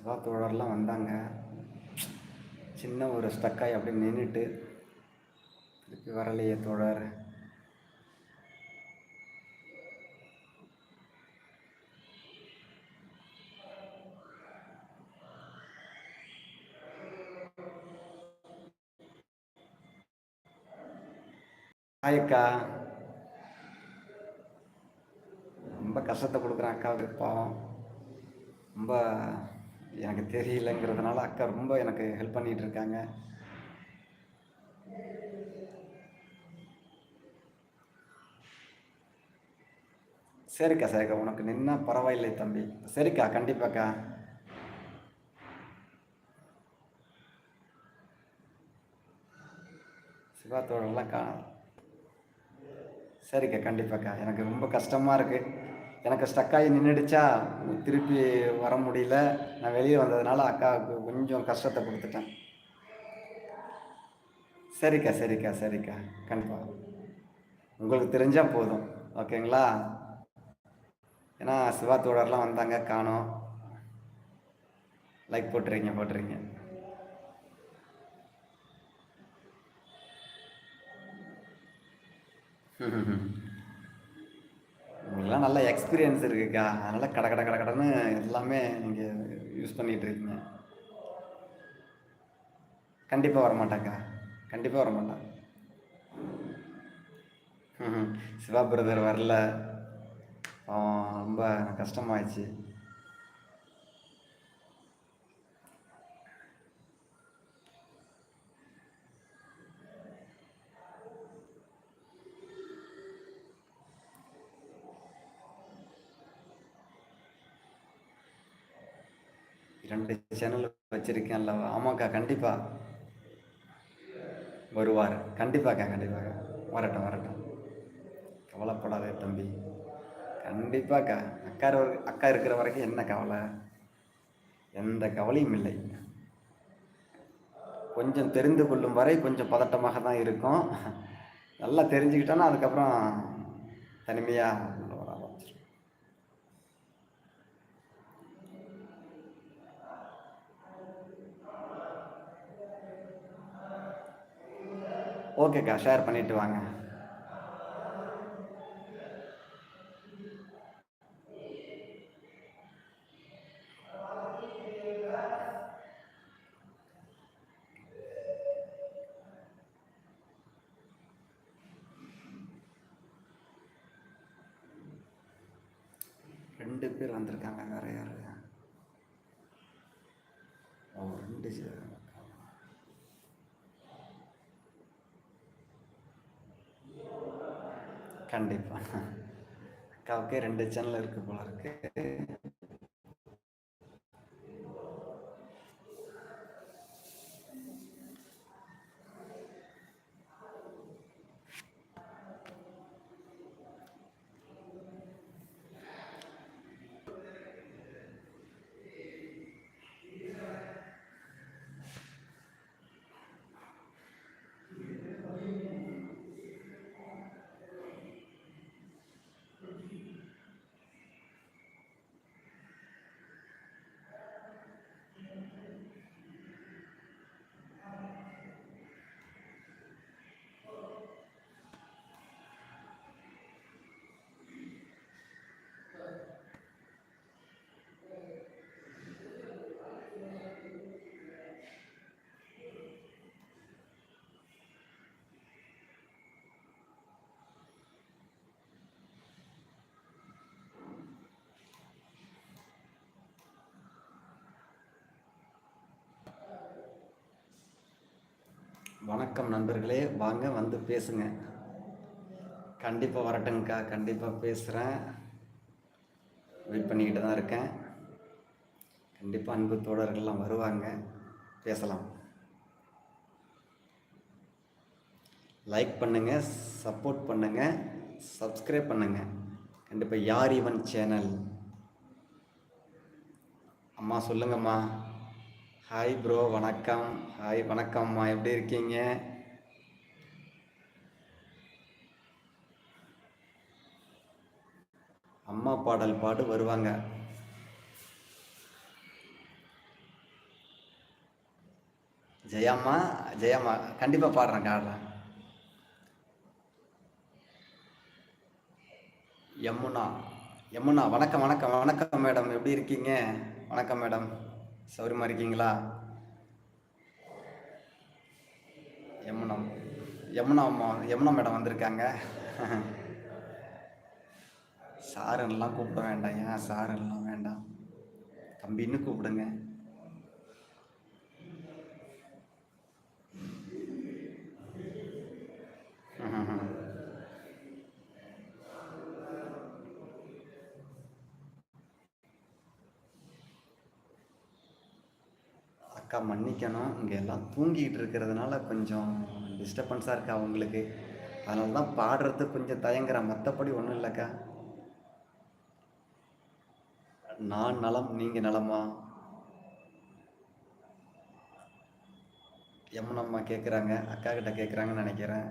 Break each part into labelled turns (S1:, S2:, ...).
S1: சிவா தோழர்லாம் வந்தாங்க. சின்ன ஒரு ஸ்டக்காய் அப்படியே நின்றுட்டு திருப்பி வரலையே தோழர். ஹாய்க்கா ரொம்ப கஷ்டத்தை கொடுக்குறேன் அக்காவுக்கு பாவம் ரொம்ப எனக்கு தெரியலங்கிறதுனால அக்கா ரொம்ப எனக்கு ஹெல்ப் பண்ணிகிட்டு இருக்காங்க சரிக்கா சரிக்கா உனக்கு நின்னா பரவாயில்லை தம்பி. சரிக்கா கண்டிப்பாக்கா. சிவா தோழர்லாம் கா சரிக்கா கண்டிப்பாக்கா. எனக்கு ரொம்ப கஷ்டமாக இருக்குது எனக்கு ஸ்டக்காகி நின்றுடுச்சா திருப்பி வர முடியல. நான் வெளியே வந்ததுனால அக்காவுக்கு கொஞ்சம் கஷ்டத்தை கொடுத்துட்டேன். சரிக்கா சரிக்கா சரிக்கா. கண்டிப்பாக உங்களுக்கு தெரிஞ்சால் போதும். ஓகேங்களா? ஏன்னா சிவா தோழர்லாம் வந்தாங்க காணோம். லைக் போட்டுறீங்க போட்டுறீங்க. உங்களுக்குலாம் நல்ல எக்ஸ்பீரியன்ஸ் இருக்குக்கா. அதனால் கட கட கட கடன்னு எல்லாமே நீங்கள் யூஸ் பண்ணிகிட்டு இருக்கீங்க. கண்டிப்பாக வரமாட்டாக்கா. கண்டிப்பாக வர மாட்டான் ம்ஹும். சிவா பிரதர் வரல. ரொம்ப கஷ்டமாயிடுச்சு. சேனலில் சேனல் அல்லவா? ஆமாக்கா கண்டிப்பாக வருவார். கண்டிப்பாக்கா கண்டிப்பாக வரட்டும் வரட்டும். கவலைப்படாதே தம்பி. கண்டிப்பாக்கா. அக்கா அக்கா இருக்கிற வரைக்கும் என்ன கவலை? எந்த கவலையும் இல்லை. கொஞ்சம் தெரிந்து கொள்ளும் வரை கொஞ்சம் பதட்டமாக தான் இருக்கும். நல்லா தெரிஞ்சுக்கிட்டோன்னா அதுக்கப்புறம் தனிமையாக வர ஆரம்பிச்சிடும் ஓகேக்கா ஷேர் பண்ணிட்டு வாங்க. ரெண்டு பேர் வந்திருக்காங்க வேற யாரு? ஓ ரெண்டு கண்டிப்பாக கண்டிப்பா. அக்காவுக்கே ரெண்டு சேனல் இருக்குது போல இருக்குது வணக்கம் நண்பர்களே வாங்க வந்து பேசுங்க. கண்டிப்பாக வரட்டுங்கக்கா கண்டிப்பாக பேசுகிறேன் வெயிட் பண்ணிக்கிட்டு தான் இருக்கேன். கண்டிப்பாக அன்பு தோழர்கள்லாம் வருவாங்க. பேசலாம். லைக் பண்ணுங்கள் சப்போர்ட் பண்ணுங்கள் சப்ஸ்கிரைப் பண்ணுங்கள் கண்டிப்பாக யார் இவன் சேனல் அம்மா சொல்லுங்கம்மா. ஹாய் ப்ரோ வணக்கம். ஹாய் வணக்கம்மா. எப்படி இருக்கீங்க? அம்மா பாடல் பாட்டு வருவாங்க. ஜெயம்மா ஜெயம்மா கண்டிப்பாக பாடுறேன் பாடுறேன். யமுனா யமுனா வணக்கம் வணக்கம் வணக்கம் மேடம். எப்படி இருக்கீங்க? வணக்கம் மேடம். சௌரியமாக இருக்கீங்களா? யமுனா யமுனா அம்மா யமுனா மேடம் வந்திருக்காங்க. சாருன்னெலாம் கூப்பிட வேண்டாம் ஏன் சாருன்னெலாம் வேண்டாம். தம்பின்னு கூப்பிடுங்க. மன்னிக்கணும் இங்கே எல்லாம் தூங்கிக்கிட்டு இருக்கிறதுனால கொஞ்சம் டிஸ்டர்பன்ஸாக இருக்கா அவங்களுக்கு? அதனால தான் பாடுறது கொஞ்சம் தயங்குறேன். மற்றபடி ஒன்றும் இல்லைக்கா. நான் நலம் நீங்கள் நலமா? யமுனம்மா கேட்குறாங்க அக்கா கிட்ட கேட்குறாங்கன்னு நினைக்கிறேன்.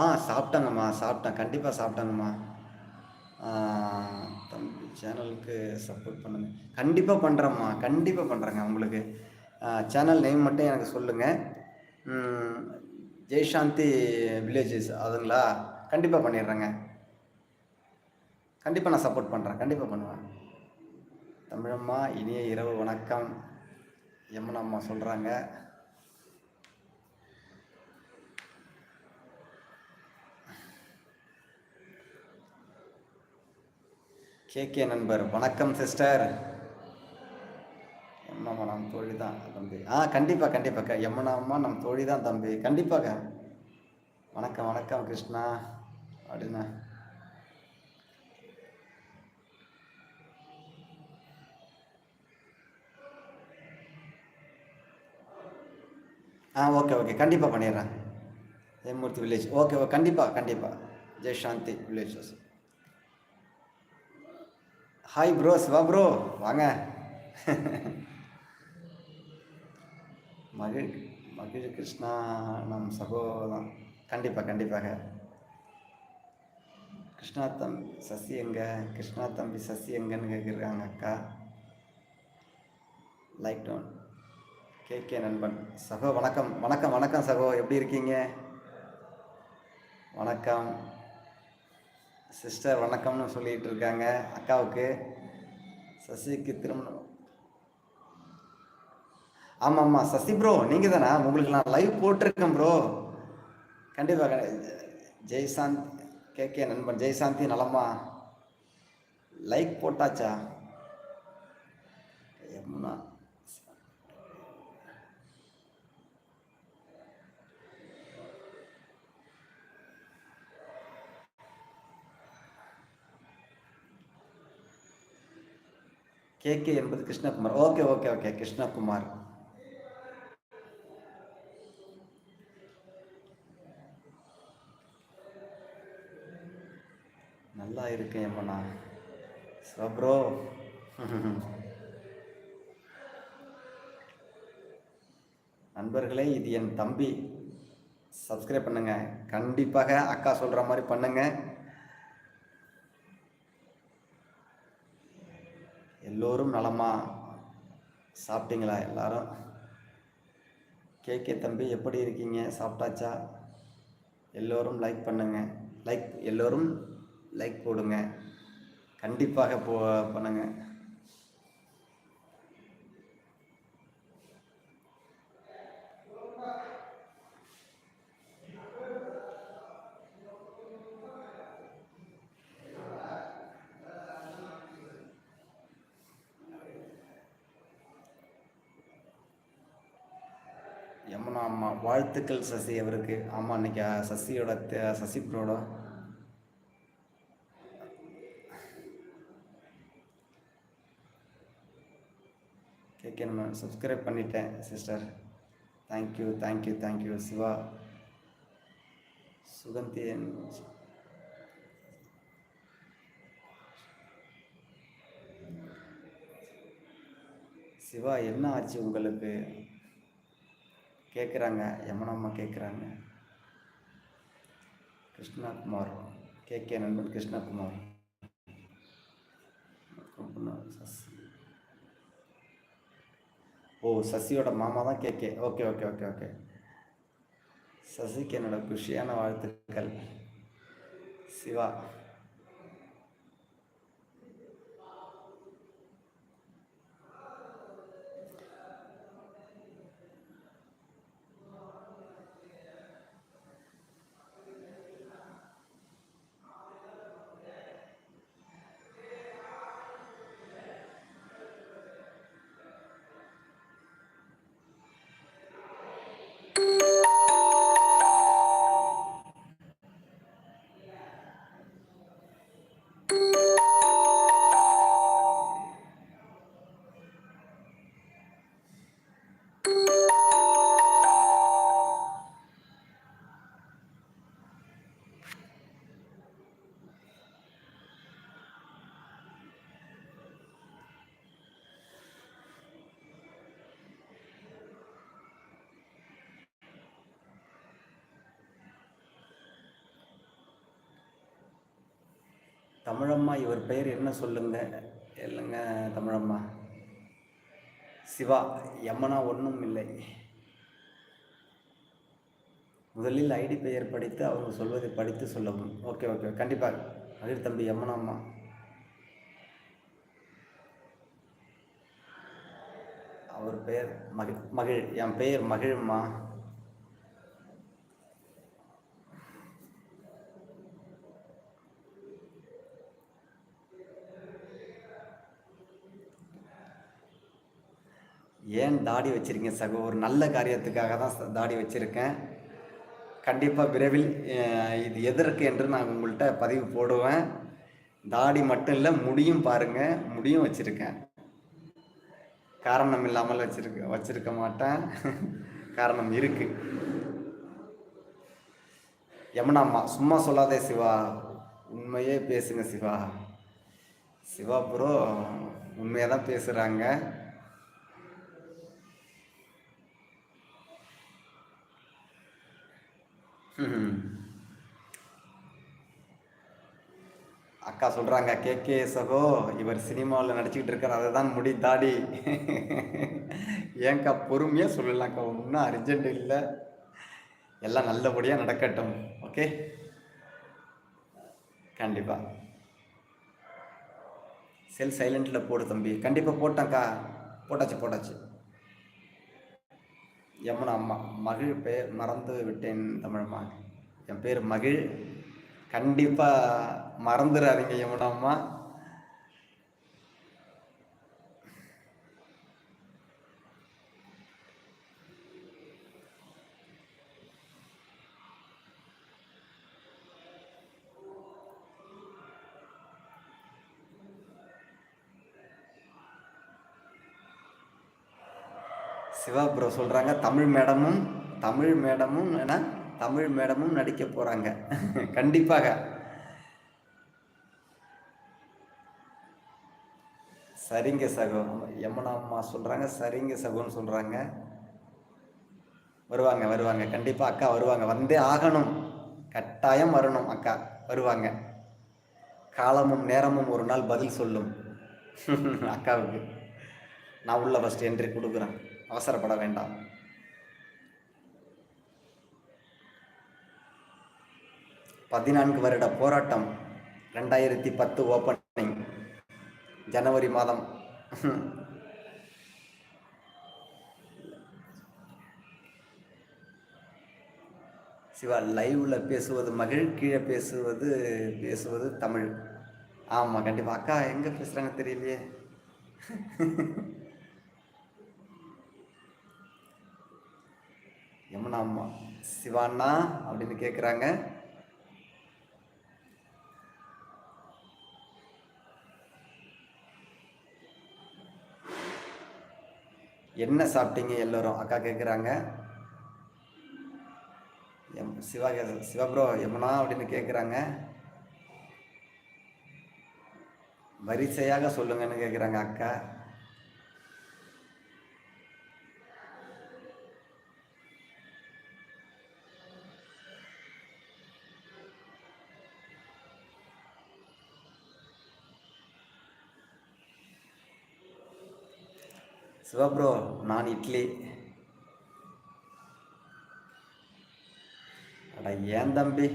S1: ஆ சாப்பிட்டேங்கம்மா சாப்பிட்டேன். கண்டிப்பாக சாப்பிட்டேங்கம்மா. தம்பி சேனலுக்கு சப்போர்ட் பண்ணுங்க. கண்டிப்பாக பண்ணுறேம்மா கண்டிப்பாக பண்ணுறேங்க உங்களுக்கு. சேனல் நேம் மட்டும் எனக்கு சொல்லுங்கள் ஜெய்சாந்தி வில்லேஜஸ் அதுங்களா? கண்டிப்பாக பண்ணிடுறேங்க. கண்டிப்பாக நான் சப்போர்ட் பண்ணுறேன் கண்டிப்பாக பண்ணுவேன். தமிழம்மா இனிய இரவு வணக்கம். யமுனம்மா சொல்கிறாங்க கேகே நண்பர் வணக்கம் சிஸ்டர். யமுனாம்மா நம் தோழி தான் தம்பி. ஆ கண்டிப்பாக கண்டிப்பாக எம்மனா அம்மா நம் தோழி தான் தம்பி. கண்டிப்பாக வணக்கம் வணக்கம் கிருஷ்ணா. அப்படின்னா. ஆ ஓகே ஓகே. கண்டிப்பாக பண்ணிடுறேன். ஜெயமூர்த்தி வில்லேஜ். ஓகே ஓகே கண்டிப்பாக கண்டிப்பாக ஜெய் சாந்தி villages hi bro Siva bro வாங்க மகிழ் மகிழ் கிருஷ்ணா நம் சகோதரம் கண்டிப்பாக கண்டிப்பாக கிருஷ்ணா தம்பி சசி எங்க கிருஷ்ணா தம்பி சசி எங்கன்னு கேட்குறாங்க அக்கா லைக் டவுன் கே நண்பன் சகோ வணக்கம் வணக்கம் வணக்கம் சகோ எப்படி இருக்கீங்க வணக்கம் சிஸ்டர் வணக்கம்னு சொல்லிகிட்டு இருக்காங்க அக்காவுக்கு சசிக்கு திருமணம். ஆமாம் ஆமாம் சசி ப்ரோ நீங்கள் தானே உங்களுக்கு நான் லைவ் போட்டிருக்கேன் ப்ரோ கண்டிப்பாக ஜெய்சாந்த் கே நண்பன் ஜெய்சாந்தி நலமா? லைக் போட்டாச்சா? யமுனா கே கே என்பது Krishnakumar. Okay okay okay Krishnakumar. நல்லா இருக்கேன் எம்மண்ணா ஸோ ப்ரோ நண்பர்களே இது என் தம்பி. சப்ஸ்கிரைப் பண்ணுங்க. கண்டிப்பாக அக்கா சொல்கிற மாதிரி பண்ணுங்கள் எல்லோரும் நலமா? சாப்பிட்டீங்களா எல்லாரும்? கேகே தம்பி எப்படி இருக்கீங்க? சாப்பிட்டாச்சா? எல்லோரும் லைக் பண்ணுங்க. லைக் எல்லோரும் லைக் போடுங்க. கண்டிப்பாக போ பண்ணுங்க. ஆமாம் வாழ்த்துக்கள் சசி அவருக்கு. ஆமாம் இன்னைக்கு சசியோட தே- சசி ப்ரோட கேட்க நம்ம சப்ஸ்கிரைப் பண்ணிட்டேன் sister thank you thank you thank you Siva. Suganthi Siva என்ன ஆச்சு உங்களுக்கு? கேட்குறாங்க யமுனம்மா கேட்குறாங்க கிருஷ்ணகுமார் கே கே நண்பன் கிருஷ்ணகுமார். சசி. ஓ சசியோட மாமா தான் K K. Okay okay okay okay. சசிக்கு என்னோட குஷியான வாழ்த்துக்கள். சிவா. தமிழம்மா இவர் பெயர் என்ன சொல்லுங்க? இல்லைங்க தமிழம்மா. சிவா யமனா ஒன்றும் இல்லை. முதலில் ஐடி பெயர் படித்து அவங்க சொல்வதை படித்து சொல்லவும். ஓகே ஓகே கண்டிப்பாக மகிழ் தம்பி யமுனா அம்மா. அவர் பெயர் மகிழ் மகிழ் என் பெயர் மகிழ்மா ஏன் தாடி வச்சுருக்கீங்க சகோ? ஒரு நல்ல காரியத்துக்காக தான் தாடி வச்சுருக்கேன். கண்டிப்பாக விரைவில் இது எதற்கு என்று நான் உங்கள்கிட்ட பதிவு போடுவேன். தாடி மட்டும் இல்லை முடியும் பாருங்கள் முடியும் வச்சுருக்கேன். காரணம் இல்லாமல் வச்சிருக்க வச்சுருக்க மாட்டேன். காரணம் இருக்கு. யமுனாம்மா சும்மா சொல்லாதே சிவா. உண்மையே பேசுங்க சிவா. சிவா ப்ரோ உண்மையாக தான் பேசுகிறாங்க அக்கா சொல்கிறாங்க கே. கே. சகோ இவர் சினிமாவில் நடிச்சுக்கிட்டு இருக்கார் அதை தான் முடி தாடி. ஏங்க்கா பொறுமையாக சொல்லலாம்க்கா ஒன்றும் அர்ஜென்ட் இல்லை. எல்லாம் நல்லபடியாக நடக்கட்டும் ஓகே கண்டிப்பாக செல் சைலண்டில் போடு தம்பி. கண்டிப்பாக போட்டேன்க்கா. போட்டாச்சு போட்டாச்சு. யமுனா அம்மா மகிழ் பெயர் மறந்து விட்டேன் தமிழம்மா என் பேர் மகிழ். கண்டிப்பாக மறந்துடாதீங்க யமுனா அம்மா. சிவா ப்ரோ சொல்கிறாங்க தமிழ் மேடமும் தமிழ் மேடமும் ஏன்னா தமிழ் மேடமும் நடிக்க போகிறாங்க கண்டிப்பாக. சரிங்க சகோ. யமுனா அம்மா சொல்கிறாங்க சரிங்க சகோன்னு சொல்கிறாங்க வருவாங்க வருவாங்க. கண்டிப்பாக அக்கா வருவாங்க. வந்தே ஆகணும். கட்டாயம் வரணும் அக்கா. வருவாங்க. காலமும் நேரமும் ஒரு நாள் பதில் சொல்லும். அக்காவுக்கு. நான் உள்ள ஃபஸ்ட் என்ட்ரி கொடுக்குறேன். அவசரப்பட வேண்டாம். பதினான்கு வருட போராட்டம் ரெண்டாயிரத்தி பத்து ஓப்பனிங் ஜனவரி மாதம். சிவா லைவ்ல பேசுவது மகிழ் கீழே பேசுவது பேசுவது தமிழ். ஆமாம் கண்டிப்பாக அக்கா எங்கே பேசுகிறாங்க தெரியலையே. யமுனா அம்மா. சிவாண்ணா அப்படின்னு கேட்குறாங்க என்ன சாப்பிட்டீங்க எல்லோரும்? அக்கா கேட்குறாங்க எம் சிவா சிவப்ரோ யமுனா அப்படின்னு கேட்குறாங்க வரிசையாக சொல்லுங்கன்னு கேட்குறாங்க அக்கா. சிவா ப்ரோ நான் இட்லி. அட ஏன் தம்பி?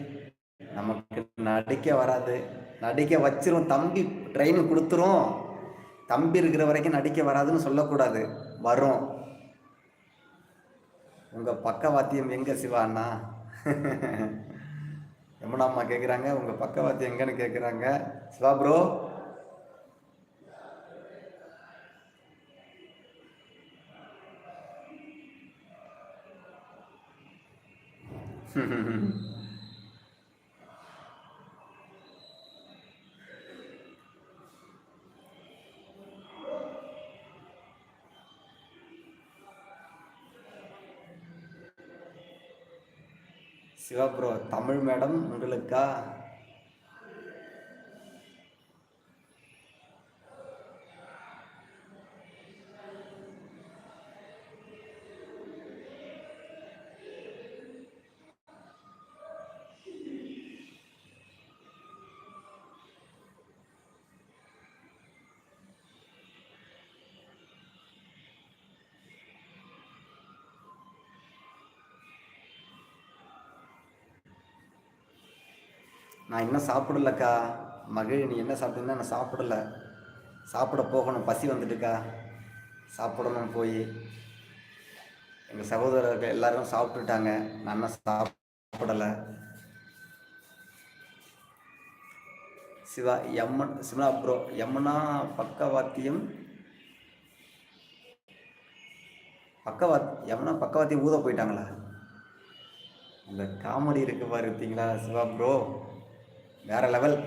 S1: நமக்கு நடிக்க வராது. நடிக்க வச்சிரும் தம்பி ட்ரைனிங் கொடுத்துரும். தம்பி இருக்கிற வரைக்கும் நடிக்க வராதுன்னு சொல்லக்கூடாது. வரும். உங்கள் பக்கவாத்தியம் எங்கே சிவா அண்ணா? யமுனாம்மா கேட்குறாங்க உங்கள் பக்கவாத்தியம் எங்கன்னு கேட்குறாங்க Siva bro Siva bro Tamil madam உங்களுக்கா? நான் இன்னும் சாப்பிடலக்கா. மகிழ் நீ என்ன சாப்பிட்டீங்கன்னா நான் சாப்பிடல. சாப்பிட போகணும் பசி வந்துட்டுக்கா. சாப்பிடணும் போய். எங்கள் சகோதரர்கள் எல்லாரும் சாப்பிட்டுட்டாங்க. நான் இன்னும் சாப்பிடலை. சிவா எம்மன் சிவனா ப்ரோ யமுனா பக்கவாத்தியம்? பக்கவாத் யமுனா பக்கவாத்தியம் ஊத போயிட்டாங்களா? அந்த காமெடி இருக்கு பாருத்தீங்களா சிவா ப்ரோ வேற லெவல்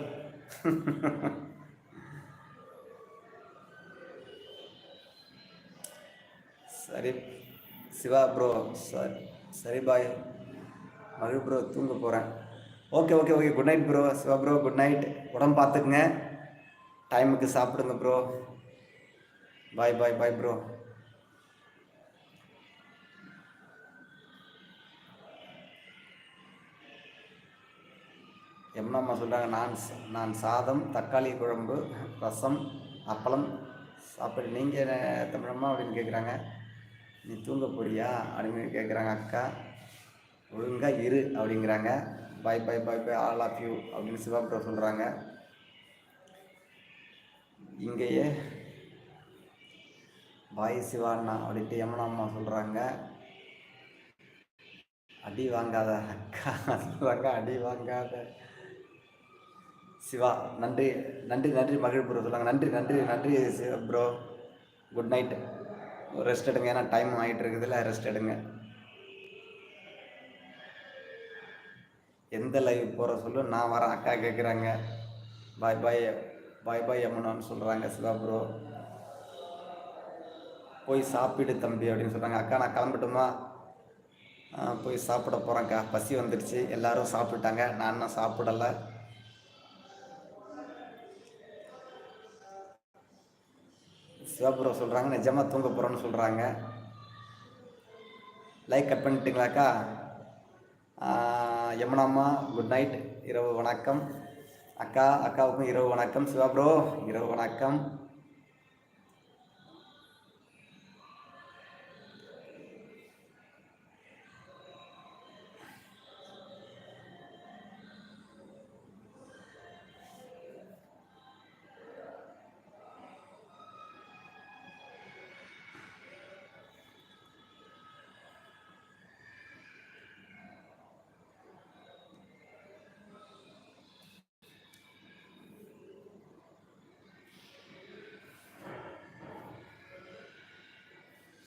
S1: சரி சிவா ப்ரோ சாரி சரி பாய் மகிழ் ப்ரோ தூங்க போகிறேன் okay okay okay good night bro Siva bro good night உடம்பு பார்த்துக்குங்க. டைமுக்கு சாப்பிடுங்க bro bye bye bye bro எம்னம்மா சொல்கிறாங்க நான் நான் சாதம் தக்காளி குழம்பு ரசம் அப்பளம் அப்படி நீங்கள் தமிழம்மா அப்படின்னு கேட்குறாங்க நீ தூங்க போறியா? அப்படின்னு கேட்குறாங்க அக்கா. ஒழுங்காக இரு அப்படிங்கிறாங்க. Bye bye bye bye all of you அப்படின்னு சிவா சொல்கிறாங்க இங்கேயே பாய் சிவாண்ணா அப்படின்ட்டு யமுனா அம்மா சொல்கிறாங்க அடி வாங்காத அக்கா. சொல்கிறாங்க அடி வாங்காத. சிவா நன்றி நன்றி நன்றி மகிழ் ப்ரோ சொல்லுவாங்க நன்றி நன்றி நன்றி Siva bro good night rest எடுங்க ஏன்னா டைம் ஆகிட்டு இருக்குதுல்ல ரெஸ்ட் எடுங்க. எந்த லைவ் போகிற சொல்லு நான் வரேன் அக்கா கேட்குறாங்க பாய் பாய் பாய் பாய் யமுனான்னு சொல்கிறாங்க சிவா ப்ரோ போய் சாப்பிடு தம்பி அப்படின்னு சொல்கிறாங்க அக்கா நான் கிளம்பட்டுமா? போய் சாப்பிட போகிறேன்க்கா பசி வந்துடுச்சு எல்லோரும் சாப்பிட்டாங்க நான் இன்னும் சாப்பிடலை. சிவபுரம் சொல்கிறாங்க நிஜமாக தூங்க போகிறோன்னு சொல்கிறாங்க லைக் கட் பண்ணிட்டீங்களாக்கா? யமுனாம்மா குட் நைட் இரவு வணக்கம். அக்கா அக்காவுக்கும் இரவு வணக்கம். சிவா ப்ரோ இரவு வணக்கம்.